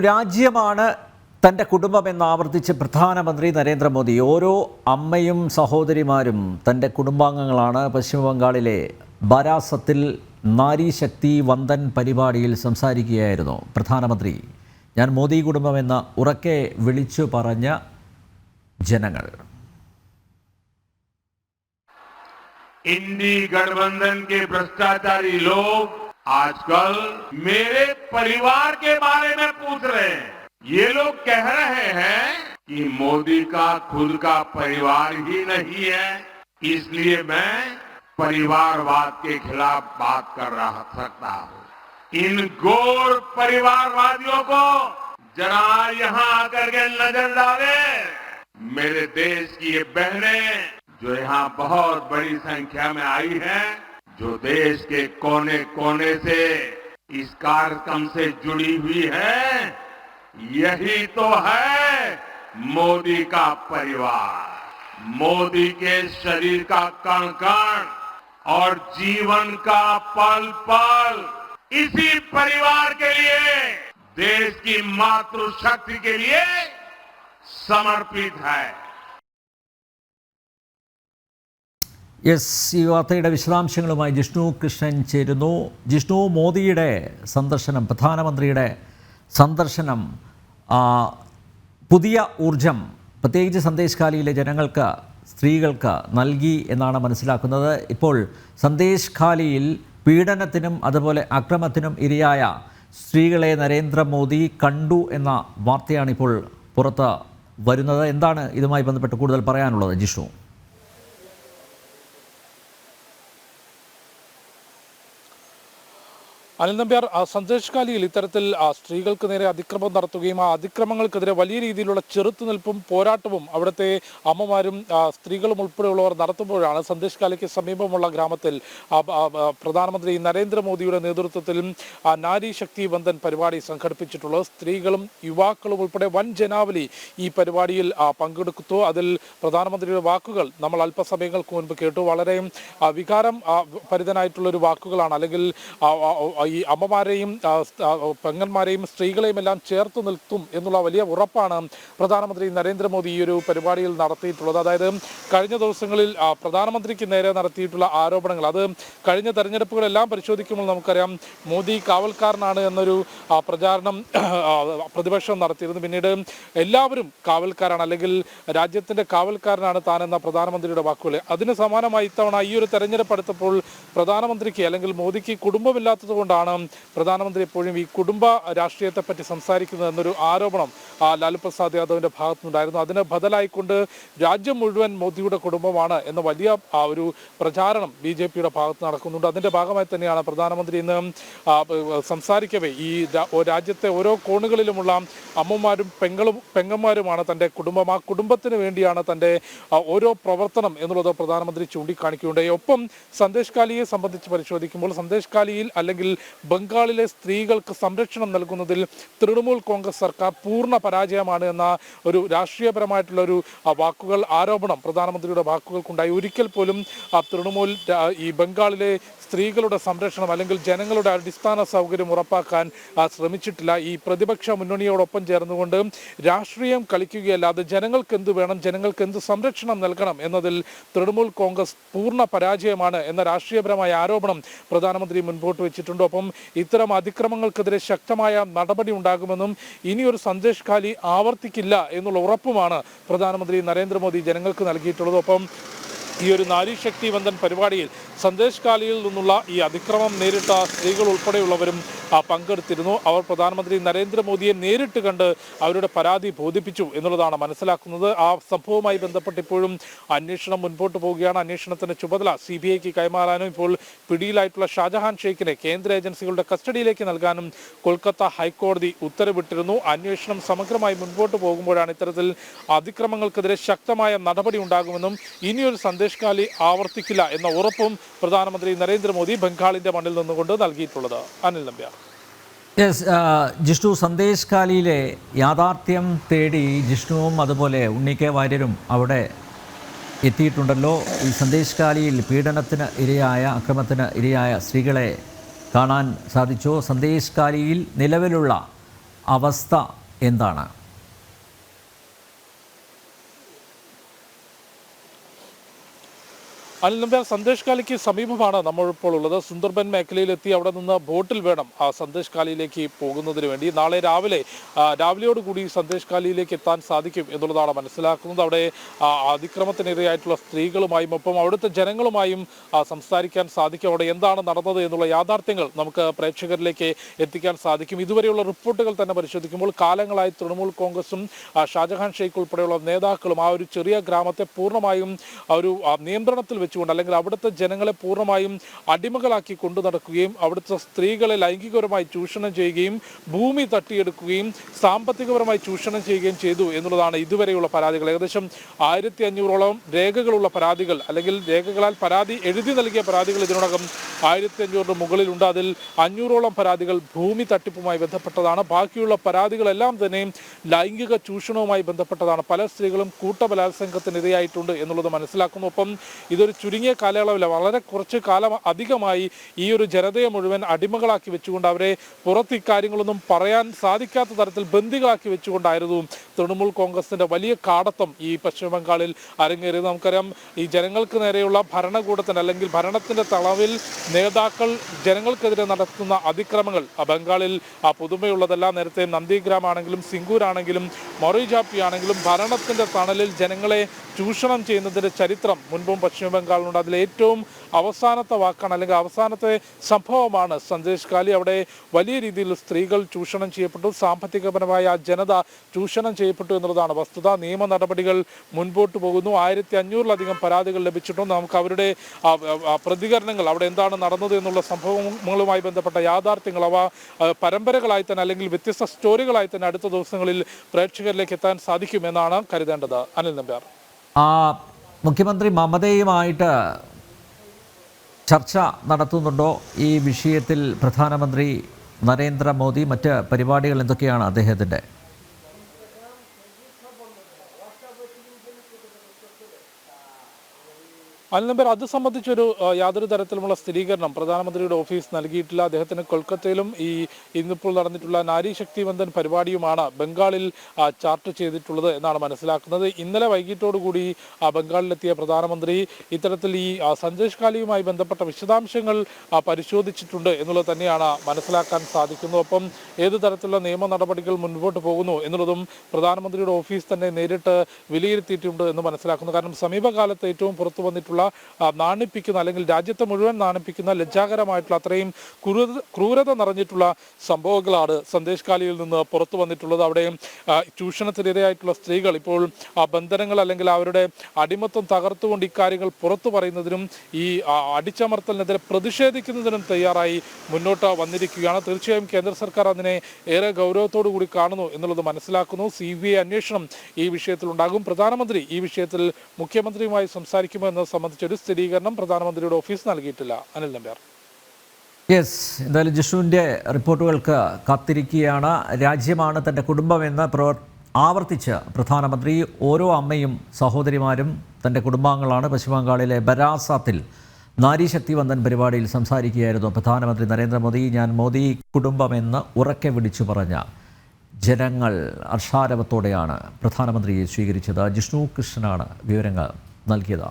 രാജ്യമാണ് തന്റെ കുടുംബമെന്ന് ആവർത്തിച്ച് പ്രധാനമന്ത്രി നരേന്ദ്രമോദി. ഓരോ അമ്മയും സഹോദരിമാരും തന്റെ കുടുംബാംഗങ്ങളാണ്. പശ്ചിമബംഗാളിലെ ബരാസത്തിൽ നാരീശക്തി വന്ദൻ പരിപാടിയിൽ സംസാരിക്കുകയായിരുന്നു പ്രധാനമന്ത്രി. ഞാൻ മോദി കുടുംബമെന്ന് ഉറക്കെ വിളിച്ചു പറഞ്ഞ ജനങ്ങൾ. ഇന്ത്യ ഗഡ്ബന്ധൻ ഭ്രഷ്ടാചാരി ലോക आजकल मेरे परिवार के बारे में पूछ रहे हैं। ये लोग कह रहे हैं कि मोदी का खुद का परिवार ही नहीं है इसलिए मैं परिवारवाद के खिलाफ बात कर रहा सकता हूँ। इन गोर परिवारवादियों को जरा यहाँ आकर के नज़र डाले। मेरे देश की ये बहनें जो यहाँ बहुत बड़ी संख्या में आई हैं, जो देश के कोने कोने से इस कार्यक्रम से जुड़ी हुई है, यही तो है मोदी का परिवार। मोदी के शरीर का कण कण और जीवन का पल पल इसी परिवार के लिए, देश की मातृशक्ति के लिए समर्पित है। യെസ് ഈ വാർത്തയുടെ വിശദാംശങ്ങളുമായി ജിഷ്ണു കൃഷ്ണൻ ചേരുന്നു. ജിഷ്ണു മോദിയുടെ സന്ദർശനം പ്രധാനമന്ത്രിയുടെ സന്ദർശനം പുതിയ ഊർജം പ്രത്യേകിച്ച് സന്ദേശകാലിയിലെ ജനങ്ങൾക്ക് സ്ത്രീകൾക്ക് നൽകി എന്നാണ് മനസ്സിലാക്കുന്നത്. ഇപ്പോൾ സന്ദേശ് ഖാലിയിൽ പീഡനത്തിനും അതുപോലെ അക്രമത്തിനും ഇരയായ സ്ത്രീകളെ നരേന്ദ്രമോദി കണ്ടു എന്ന വാർത്തയാണിപ്പോൾ പുറത്ത് വരുന്നത്. എന്താണ് ഇതുമായി ബന്ധപ്പെട്ട് കൂടുതൽ പറയാനുള്ളത് ജിഷ്ണു? അനിൽ നമ്പ്യാർ സന്ദേശ് കാലിയിൽ ഇത്തരത്തിൽ സ്ത്രീകൾക്ക് നേരെ അതിക്രമം നടത്തുകയും ആ അതിക്രമങ്ങൾക്കെതിരെ വലിയ രീതിയിലുള്ള ചെറുത്തുനിൽപ്പും പോരാട്ടവും അവിടുത്തെ അമ്മമാരും സ്ത്രീകളും ഉൾപ്പെടെയുള്ളവർ നടത്തുമ്പോഴാണ് സന്ദേശ് കാലിക്ക് സമീപമുള്ള ഗ്രാമത്തിൽ പ്രധാനമന്ത്രി നരേന്ദ്രമോദിയുടെ നേതൃത്വത്തിൽ നാരി ശക്തി വന്ദൻ പരിപാടി സംഘടിപ്പിച്ചിട്ടുള്ളത്. സ്ത്രീകളും യുവാക്കളും ഉൾപ്പെടെ വൻ ജനാവലി ഈ പരിപാടിയിൽ പങ്കെടുക്കുന്നു. അതിൽ പ്രധാനമന്ത്രിയുടെ വാക്കുകൾ നമ്മൾ അല്പസമയങ്ങൾക്ക് മുൻപ് കേട്ടു. വളരെ വികാരം പരിതനായിട്ടുള്ളൊരു വാക്കുകളാണ്. അല്ലെങ്കിൽ ഈ അമ്മമാരെയും പെങ്ങന്മാരെയും സ്ത്രീകളെയും എല്ലാം ചേർത്ത് നിൽക്കും എന്നുള്ള വലിയ ഉറപ്പാണ് പ്രധാനമന്ത്രി നരേന്ദ്രമോദി ഈ ഒരു പരിപാടിയിൽ നടത്തിയിട്ടുള്ളത്. അതായത് കഴിഞ്ഞ ദിവസങ്ങളിൽ പ്രധാനമന്ത്രിക്ക് നേരെ നടത്തിയിട്ടുള്ള ആരോപണങ്ങൾ. അത് കഴിഞ്ഞ തെരഞ്ഞെടുപ്പുകളെല്ലാം പരിശോധിക്കുമ്പോൾ നമുക്കറിയാം മോദി കാവൽക്കാരനാണ് എന്നൊരു പ്രചാരണം പ്രതിപക്ഷം നടത്തിയിരുന്നു. പിന്നീട് എല്ലാവരും കാവൽക്കാരാണ് അല്ലെങ്കിൽ രാജ്യത്തിന്റെ കാവൽക്കാരനാണ് താനെന്ന പ്രധാനമന്ത്രിയുടെ വാക്കുകൾ അതിന് സമാനമായി ഇത്തവണ ഈ ഒരു തെരഞ്ഞെടുപ്പ് അടുത്തപ്പോൾ പ്രധാനമന്ത്രിക്ക് അല്ലെങ്കിൽ മോദിക്ക് കുടുംബമില്ലാത്തത് കൊണ്ടാണ് പ്രധാനമന്ത്രി എപ്പോഴും ഈ കുടുംബ രാഷ്ട്രീയത്തെ പറ്റി സംസാരിക്കുന്നത് എന്നൊരു ആരോപണം ലാലു പ്രസാദ് യാദവിന്റെ ഭാഗത്തുനിന്നുണ്ടായിരുന്നു. അതിന് ബദലായിക്കൊണ്ട് രാജ്യം മുഴുവൻ മോദിയുടെ കുടുംബമാണ് എന്ന വലിയ ആ, ഒരു പ്രചാരണം ബി ജെ പിയുടെ ഭാഗത്ത് നടക്കുന്നുണ്ട്. അതിന്റെ ഭാഗമായി തന്നെയാണ് പ്രധാനമന്ത്രി ഇന്ന് സംസാരിക്കവേ ഈ രാജ്യത്തെ ഓരോ കോണുകളിലുമുള്ള അമ്മമാരും പെങ്ങളും പെങ്ങന്മാരുമാണ് തന്റെ കുടുംബം. ആ കുടുംബത്തിന് വേണ്ടിയാണ് തന്റെ ഓരോ പ്രവർത്തനം എന്നുള്ളത് പ്രധാനമന്ത്രി ചൂണ്ടിക്കാണിക്കുകയുണ്ടായി. ഒപ്പം സന്ദേശ് കാലിയെ സംബന്ധിച്ച് പരിശോധിക്കുമ്പോൾ സന്ദേശ് കാലിയിൽ അല്ലെങ്കിൽ ബംഗാളിലെ സ്ത്രീകൾക്ക് സംരക്ഷണം നൽകുന്നതിൽ തൃണമൂൽ കോൺഗ്രസ് സർക്കാർ പൂർണ പരാജയമാണ് എന്ന ഒരു രാഷ്ട്രീയപരമായിട്ടുള്ള ഒരു വാക്കുകൾ ആരോപണം പ്രധാനമന്ത്രിയുടെ വാക്കുകൾക്കുണ്ടായി. ഒരിക്കൽ പോലും തൃണമൂൽ ഈ ബംഗാളിലെ സ്ത്രീകളുടെ സംരക്ഷണം അല്ലെങ്കിൽ ജനങ്ങളുടെ അടിസ്ഥാന സൗകര്യം ഉറപ്പാക്കാൻ ശ്രമിച്ചിട്ടില്ല. ഈ പ്രതിപക്ഷ മുന്നണിയോടൊപ്പം ചേർന്നുകൊണ്ട് രാഷ്ട്രീയം കളിക്കുകയല്ലാതെ ജനങ്ങൾക്ക് എന്ത് വേണം ജനങ്ങൾക്ക് എന്ത് സംരക്ഷണം നൽകണം എന്നതിൽ തൃണമൂൽ കോൺഗ്രസ് പൂർണ പരാജയമാണ് എന്ന രാഷ്ട്രീയപരമായ ആരോപണം പ്രധാനമന്ത്രി മുൻപോട്ട് വെച്ചിട്ടുണ്ട്? ഒപ്പം ഇത്തരം അതിക്രമങ്ങൾക്കെതിരെ ശക്തമായ നടപടി ഉണ്ടാകുമെന്നും ഇനിയൊരു സന്ദേശ് ഖാലി ആവർത്തിക്കില്ല എന്നുള്ള ഉറപ്പുമാണ് പ്രധാനമന്ത്രി നരേന്ദ്രമോദി ജനങ്ങൾക്ക് നൽകിയിട്ടുള്ളത്. ഒപ്പം ഈ ഒരു നാരീശക്തി വന്ദൻ പരിപാടിയിൽ സന്ദേശ് കാലിയിൽ നിന്നുള്ള ഈ അതിക്രമം നേരിട്ട സ്ത്രീകൾ ഉൾപ്പെടെയുള്ളവരും പങ്കെടുത്തിരുന്നു. അവർ പ്രധാനമന്ത്രി നരേന്ദ്രമോദിയെ നേരിട്ട് കണ്ട് അവരുടെ പരാതി ബോധിപ്പിച്ചു എന്നുള്ളതാണ് മനസ്സിലാക്കുന്നത്. ആ സംഭവവുമായി ബന്ധപ്പെട്ട് ഇപ്പോഴും അന്വേഷണം മുൻപോട്ട് പോവുകയാണ്. അന്വേഷണത്തിന്റെ ചുമതല സി ബി ഐക്ക് കൈമാറാനും ഇപ്പോൾ പിടിയിലായിട്ടുള്ള ഷാജഹാൻ ഷെയ്ഖിനെ കേന്ദ്ര ഏജൻസികളുടെ കസ്റ്റഡിയിലേക്ക് നൽകാനും കൊൽക്കത്ത ഹൈക്കോടതി ഉത്തരവിട്ടിരുന്നു. അന്വേഷണം സമഗ്രമായി മുൻപോട്ട് പോകുമ്പോഴാണ് ഇത്തരത്തിൽ അതിക്രമങ്ങൾക്കെതിരെ ശക്തമായ നടപടി ഉണ്ടാകുമെന്നും ഇനിയൊരു സന്ദേശ് കാലി ആവർത്തിക്കില്ല എന്ന ഉറപ്പും പ്രധാനമന്ത്രി നരേന്ദ്രമോദി ബംഗാളിന്റെ മണ്ണിൽ നിന്നുകൊണ്ട് നൽകിയിട്ടുള്ളത്. അനിൽ നമ്പ്യാർ. യെസ് ജിഷ്ണു സന്ദേശ് കാലിയിലെ യാഥാർത്ഥ്യം തേടി ജിഷ്ണുവും അതുപോലെ ഉണ്ണി കെ വാര്യരും അവിടെ എത്തിയിട്ടുണ്ടല്ലോ. ഈ സന്ദേശ് കാലിയിൽ പീഡനത്തിന് ഇരയായ അക്രമത്തിന് ഇരയായ സ്ത്രീകളെ കാണാൻ സാധിച്ചോ? സന്ദേശ് കാലിയിൽ നിലവിലുള്ള അവസ്ഥ എന്താണ്? അനിൽ നമ്പ്യാർ സന്ദേശ് കാലിക്ക് സമീപമാണ് നമ്മളിപ്പോൾ ഉള്ളത്. സുന്ദർബൻ മേഖലയിലെത്തി അവിടെ നിന്ന് ബോട്ടിൽ വേണം ആ സന്ദേശ് കാലിയിലേക്ക് പോകുന്നതിന് വേണ്ടി. നാളെ രാവിലെ രാവിലെയോടുകൂടി സന്ദേശ് കാലിയിലേക്ക് എത്താൻ സാധിക്കും എന്നുള്ളതാണ് മനസ്സിലാക്കുന്നത്. അവിടെ അതിക്രമത്തിനിരയായിട്ടുള്ള സ്ത്രീകളുമായും ഒപ്പം അവിടുത്തെ ജനങ്ങളുമായും സംസാരിക്കാൻ സാധിക്കും. അവിടെ എന്താണ് നടന്നത് എന്നുള്ള യാഥാർത്ഥ്യങ്ങൾ നമുക്ക് പ്രേക്ഷകരിലേക്ക് എത്തിക്കാൻ സാധിക്കും. ഇതുവരെയുള്ള റിപ്പോർട്ടുകൾ തന്നെ പരിശോധിക്കുമ്പോൾ കാലങ്ങളായി തൃണമൂൽ കോൺഗ്രസും ഷാജഹാൻ ഷെയ്ഖ് ഉൾപ്പെടെയുള്ള നേതാക്കളും ആ ഒരു ചെറിയ ഗ്രാമത്തെ പൂർണമായും ഒരു നിയന്ത്രണത്തിൽ നിയന്ത്രണത്തിൽ വെച്ചുകൊണ്ട് അല്ലെങ്കിൽ അവിടുത്തെ ജനങ്ങളെ പൂർണമായും അടിമകളാക്കി കൊണ്ടു നടക്കുകയും അവിടുത്തെ സ്ത്രീകളെ ലൈംഗികപരമായി ചൂഷണം ചെയ്യുകയും ഭൂമി തട്ടിയെടുക്കുകയും സാമ്പത്തികപരമായി ചൂഷണം ചെയ്യുകയും ചെയ്തു എന്നുള്ളതാണ് ഇതുവരെയുള്ള പരാതികൾ. ഏകദേശം ആയിരത്തി അഞ്ഞൂറോളം രേഖകളുള്ള പരാതികൾ അല്ലെങ്കിൽ രേഖകളാൽ പരാതി എഴുതി നൽകിയ പരാതികൾ ഇതിനോടകം ആയിരത്തി അഞ്ഞൂറിന് മുകളിലുണ്ട്. അതിൽ അഞ്ഞൂറോളം പരാതികൾ ഭൂമി തട്ടിപ്പുമായി ബന്ധപ്പെട്ടതാണ്. ബാക്കിയുള്ള പരാതികളെല്ലാം തന്നെ ലൈംഗിക ചൂഷണവുമായി ബന്ധപ്പെട്ടതാണ്. പല സ്ത്രീകളും കൂട്ടബലാത്സംഗത്തിന് ഇരയായിട്ടുണ്ട് എന്നുള്ളത് മനസ്സിലാക്കുന്നു. ഒപ്പം ഇതൊരു ചുരുങ്ങിയ കാലയളവിൽ വളരെ കുറച്ച് കാലം അധികമായി ഈ ഒരു ജനതയെ മുഴുവൻ അടിമകളാക്കി വെച്ചുകൊണ്ട് അവരെ പുറത്ത് ഇക്കാര്യങ്ങളൊന്നും പറയാൻ സാധിക്കാത്ത തരത്തിൽ ബന്ദികളാക്കി വെച്ചുകൊണ്ടായിരുന്നു തൃണമൂൽ കോൺഗ്രസിന്റെ വലിയ കാടത്തം ഈ പശ്ചിമ ബംഗാളിൽ അരങ്ങേറിയത്. നമുക്കറിയാം ഈ ജനങ്ങൾക്ക് നേരെയുള്ള ഭരണകൂടത്തിന് അല്ലെങ്കിൽ ഭരണത്തിന്റെ തളവിൽ നേതാക്കൾ ജനങ്ങൾക്കെതിരെ നടത്തുന്ന അതിക്രമങ്ങൾ. ബംഗാളിൽ ആ പുതുമയുള്ളതല്ല നേരത്തെ നന്ദിഗ്രാം ആണെങ്കിലും സിംഗൂർ ആണെങ്കിലും മൊറൈജാപ്പി ആണെങ്കിലും ഭരണത്തിന്റെ തണലിൽ ജനങ്ങളെ ചൂഷണം ചെയ്യുന്നതിന്റെ ചരിത്രം മുൻപും പശ്ചിമ ബംഗാളിലുണ്ട് അതിൽ ഏറ്റവും അവസാനത്തെ വാക്കാണ് അല്ലെങ്കിൽ അവസാനത്തെ സംഭവമാണ് സന്ദേശ് കാലി. അവിടെ വലിയ രീതിയിൽ സ്ത്രീകൾ ചൂഷണം ചെയ്യപ്പെട്ടു. സാമ്പത്തികപരമായ ജനത ചൂഷണം ചെയ്യപ്പെട്ടു എന്നുള്ളതാണ് വസ്തുത. നിയമ നടപടികൾ മുൻപോട്ട് പോകുന്നു. ആയിരത്തി അഞ്ഞൂറിലധികം പരാതികൾ ലഭിച്ചിട്ടുണ്ട്. നമുക്ക് അവരുടെ പ്രതികരണങ്ങൾ അവിടെ എന്താണ് നടന്നത് എന്നുള്ള സംഭവങ്ങളുമായി ബന്ധപ്പെട്ട യാഥാർത്ഥ്യങ്ങൾ അവ പരമ്പരകളായി തന്നെ അല്ലെങ്കിൽ വ്യത്യസ്ത സ്റ്റോറികളായി തന്നെ അടുത്ത ദിവസങ്ങളിൽ പ്രേക്ഷകരിലേക്ക് എത്താൻ സാധിക്കുമെന്നാണ് കരുതേണ്ടത്. അനിൽ നമ്പ്യാർ. മുഖ്യമന്ത്രി മമതയുമായിട്ട് ചർച്ച നടത്തുന്നുണ്ടോ? ഈ വിഷയത്തിൽ പ്രധാനമന്ത്രി നരേന്ദ്രമോദി മറ്റ് പരിപാടികൾ എന്തൊക്കെയാണ് അദ്ദേഹത്തിന്റെ? അൽനബർ അത് സംബന്ധിച്ചൊരു യാതൊരു തരത്തിലുമുള്ള സ്ഥിരീകരണം പ്രധാനമന്ത്രിയുടെ ഓഫീസ് നൽകിയിട്ടില്ല. അദ്ദേഹത്തിന് കൊൽക്കത്തയിലും ഈ ഇന്നിപ്പോൾ നടന്നിട്ടുള്ള നാരി ശക്തി വന്ദൻ പരിപാടിയുമാണ് ബംഗാളിൽ ചാർട്ട് ചെയ്തിട്ടുള്ളത് എന്നാണ് മനസ്സിലാക്കുന്നത്. ഇന്നലെ വൈകിട്ടോടുകൂടി ബംഗാളിലെത്തിയ പ്രധാനമന്ത്രി ഇത്തരത്തിൽ ഈ സഞ്ജേഷ് കാലിയുമായി ബന്ധപ്പെട്ട വിശദാംശങ്ങൾ പരിശോധിച്ചിട്ടുണ്ട് എന്നുള്ളത് തന്നെയാണ് മനസ്സിലാക്കാൻ സാധിക്കുന്നത്. ഒപ്പം ഏത് തരത്തിലുള്ള നിയമ നടപടികൾ മുൻപോട്ട് പോകുന്നു എന്നുള്ളതും പ്രധാനമന്ത്രിയുടെ ഓഫീസ് തന്നെ നേരിട്ട് വിലയിരുത്തിയിട്ടുണ്ട് എന്ന് മനസ്സിലാക്കുന്നു. കാരണം സമീപകാലത്ത് ഏറ്റവും പുറത്തു വന്നിട്ടുള്ള ആ, നാണിപ്പിക്കുന്ന അല്ലെങ്കിൽ രാജ്യത്തെ മുഴുവൻ നാണിപ്പിക്കുന്ന ലജ്ജാകരമായിട്ടുള്ള അത്രയും ക്രൂരത ക്രൂരത നിറഞ്ഞിട്ടുള്ള സംഭവങ്ങളാണ് സന്ദേശ് കാലിയിൽ നിന്ന് പുറത്തു വന്നിട്ടുള്ളത്. അവിടെയും ചൂഷണത്തിനിരയായിട്ടുള്ള സ്ത്രീകൾ ഇപ്പോൾ ആ ബന്ധനങ്ങൾ അല്ലെങ്കിൽ അവരുടെ അടിമത്വം തകർത്തുകൊണ്ട് ഇക്കാര്യങ്ങൾ പുറത്തു പറയുന്നതിനും ഈ അടിച്ചമർത്തലിനെതിരെ പ്രതിഷേധിക്കുന്നതിനും തയ്യാറായി മുന്നോട്ട് വന്നിരിക്കുകയാണ്. തീർച്ചയായും കേന്ദ്ര സർക്കാർ അതിനെ ഏറെ ഗൗരവത്തോടു കൂടി കാണുന്നു എന്നുള്ളത് മനസ്സിലാക്കുന്നു. സി ബി ഐ അന്വേഷണം ഈ വിഷയത്തിൽ ഉണ്ടാകും പ്രധാനമന്ത്രി ഈ വിഷയത്തിൽ മുഖ്യമന്ത്രിയുമായി സംസാരിക്കുമോ എന്നത് സംബന്ധിച്ചൊരു സ്ഥിരീകരണം പ്രധാനമന്ത്രിയുടെ ഓഫീസ് നൽകിയിട്ടില്ല. അനിൽ നമ്പ്യാർ. യെസ് എന്തായാലും ജിഷുവിന്റെ റിപ്പോർട്ടുകൾക്ക് കാത്തിരിക്കുകയാണ്. രാജ്യമാണ് തന്റെ കുടുംബമെന്ന് പ്രവർ ആവർത്തിച്ച് പ്രധാനമന്ത്രി ഓരോ അമ്മയും സഹോദരിമാരും തന്റെ കുടുംബാംഗങ്ങളാണ് പശ്ചിമബംഗാളിലെ ബരാസാത്തിൽ നാരീശക്തി വന്ദൻ പരിപാടിയിൽ സംസാരിക്കുകയായിരുന്നു. പ്രധാനമന്ത്രി നരേന്ദ്രമോദി ഞാൻ മോദി കുടുംബമെന്ന് ഉറക്കെ വിളിച്ചു പറഞ്ഞ ജനങ്ങൾ അർഷാരവത്തോടെയാണ് പ്രധാനമന്ത്രിയെ സ്വീകരിച്ചത്. ജിഷ്ണു കൃഷ്ണനാണ് വിവരങ്ങൾ നൽകിയത്.